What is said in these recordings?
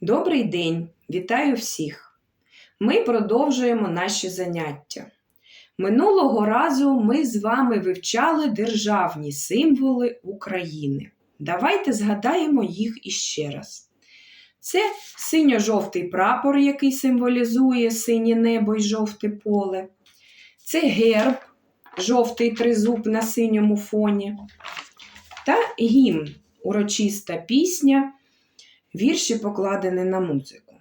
Добрий день! Вітаю всіх! Ми продовжуємо наші заняття. Минулого разу ми з вами вивчали державні символи України. Давайте згадаємо їх іще раз. Це синьо-жовтий прапор, який символізує синє небо і жовте поле. Це герб, жовтий тризуб на синьому фоні. Та гімн, урочиста пісня, вірші покладені на музику.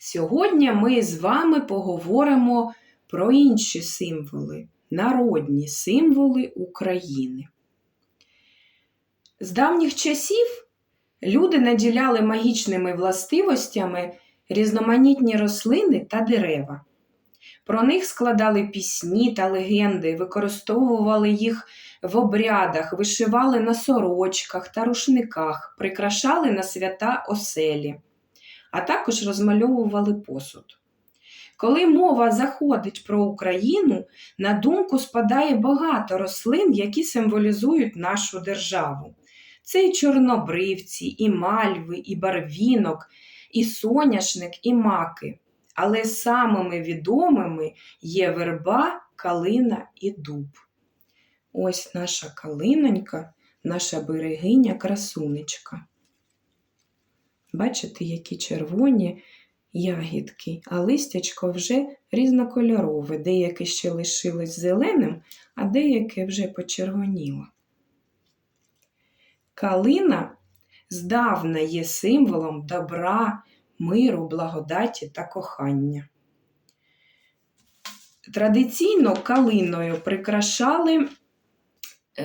Сьогодні ми з вами поговоримо про інші символи, народні символи України. З давніх часів люди наділяли магічними властивостями різноманітні рослини та дерева. Про них складали пісні та легенди, використовували їх в обрядах, вишивали на сорочках та рушниках, прикрашали на свята оселі, а також розмальовували посуд. Коли мова заходить про Україну, на думку спадає багато рослин, які символізують нашу державу. Це і чорнобривці, і мальви, і барвінок, і соняшник, і маки. Але самими відомими є верба, калина і дуб. Ось наша калинонька, наша берегиня красунечка. Бачите, які червоні ягідки, а листячко вже різнокольорове, деяке ще лишилось зеленим, а деяке вже почервоніло. Калина здавна є символом добра, миру, благодаті та кохання. Традиційно калиною прикрашали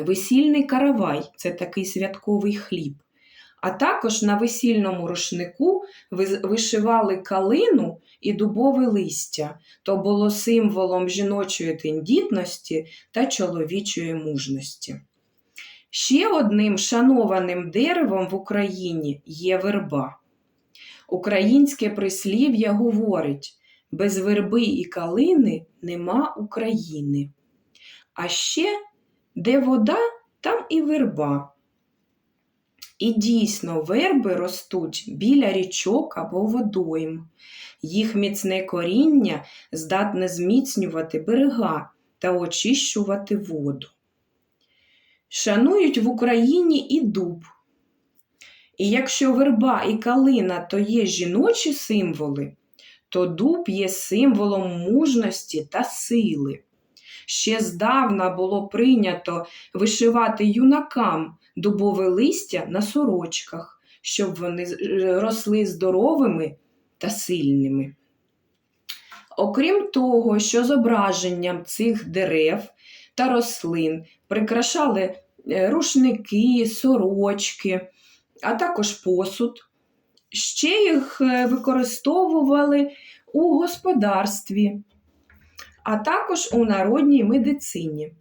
весільний каравай це такий святковий хліб. А також на весільному рушнику вишивали калину і дубове листя, то було символом жіночої тендітності та чоловічої мужності. Ще одним шанованим деревом в Україні є верба. Українське прислів'я говорить: без верби і калини нема України. А ще, де вода, там і верба. І дійсно, верби ростуть біля річок або водойм. Їх міцне коріння здатне зміцнювати берега та очищувати воду. Шанують в Україні і дуб. І якщо верба і калина то є жіночі символи, то дуб є символом мужності та сили. Ще здавна було прийнято вишивати юнакам дубове листя на сорочках, щоб вони росли здоровими та сильними. Окрім того, що зображенням цих дерев та рослин прикрашали рушники, сорочки, а також посуд. Ще їх використовували у господарстві, а також у народній медицині.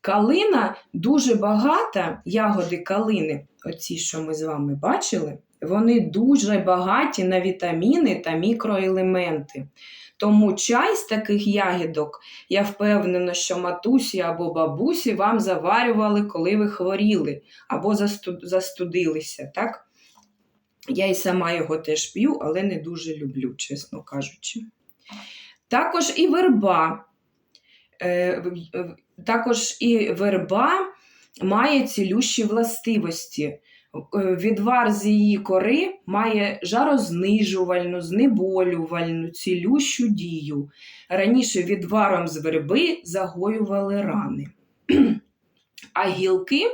Калина дуже багата, ягоди калини, оці, що ми з вами бачили, вони дуже багаті на вітаміни та мікроелементи. Тому чай з таких ягідок, я впевнена, що матусі або бабусі вам заварювали, коли ви хворіли або застудилися. так? Я і сама його теж п'ю, але не дуже люблю, чесно кажучи. Також і верба. Також і верба має цілющі властивості. Відвар з її кори має жарознижувальну, знеболювальну, цілющу дію. Раніше відваром з верби загоювали рани. А гілки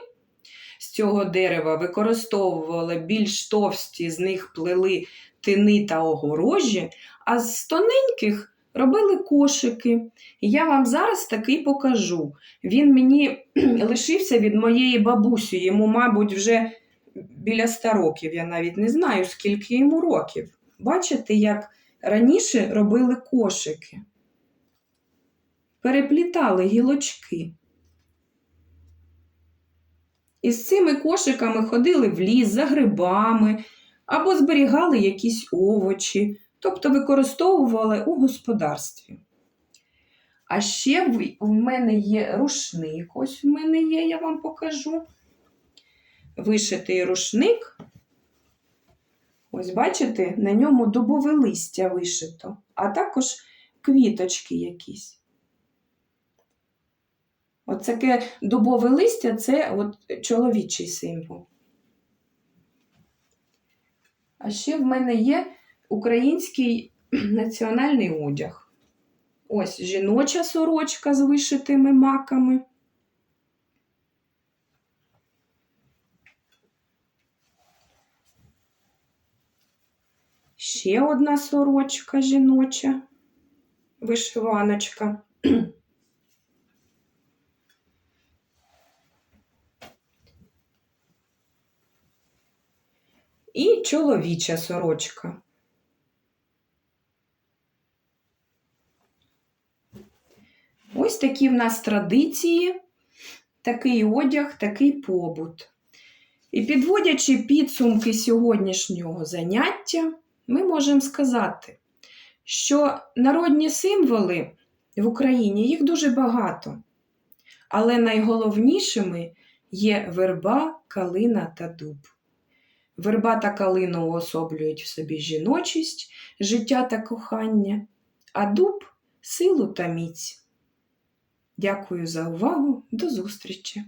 з цього дерева використовували більш товсті, з них плели тини та огорожі, а з тоненьких робили кошики. І я вам зараз такий покажу. Він мені лишився від моєї бабусі, йому, мабуть, вже біля ста років, я навіть не знаю, скільки йому років. Бачите, як раніше робили кошики, переплітали гілочки. І з цими кошиками ходили в ліс за грибами або зберігали якісь овочі, тобто використовували у господарстві. А ще в мене є рушник. Ось в мене є, я вам покажу. Вишитий рушник. Ось бачите, на ньому дубове листя вишито, а також квіточки якісь. Оце дубове листя це от чоловічий символ. А ще в мене є український національний одяг. Ось жіноча сорочка з вишитими маками. Ще одна сорочка жіноча, вишиваночка. І чоловіча сорочка. Ось такі в нас традиції, такий одяг, такий побут. І підводячи підсумки сьогоднішнього заняття, ми можемо сказати, що народні символи в Україні їх дуже багато, але найголовнішими є верба, калина та дуб. Верба та калину уособлюють в собі жіночість, життя та кохання, а дуб силу та міць. Дякую за увагу. До зустрічі!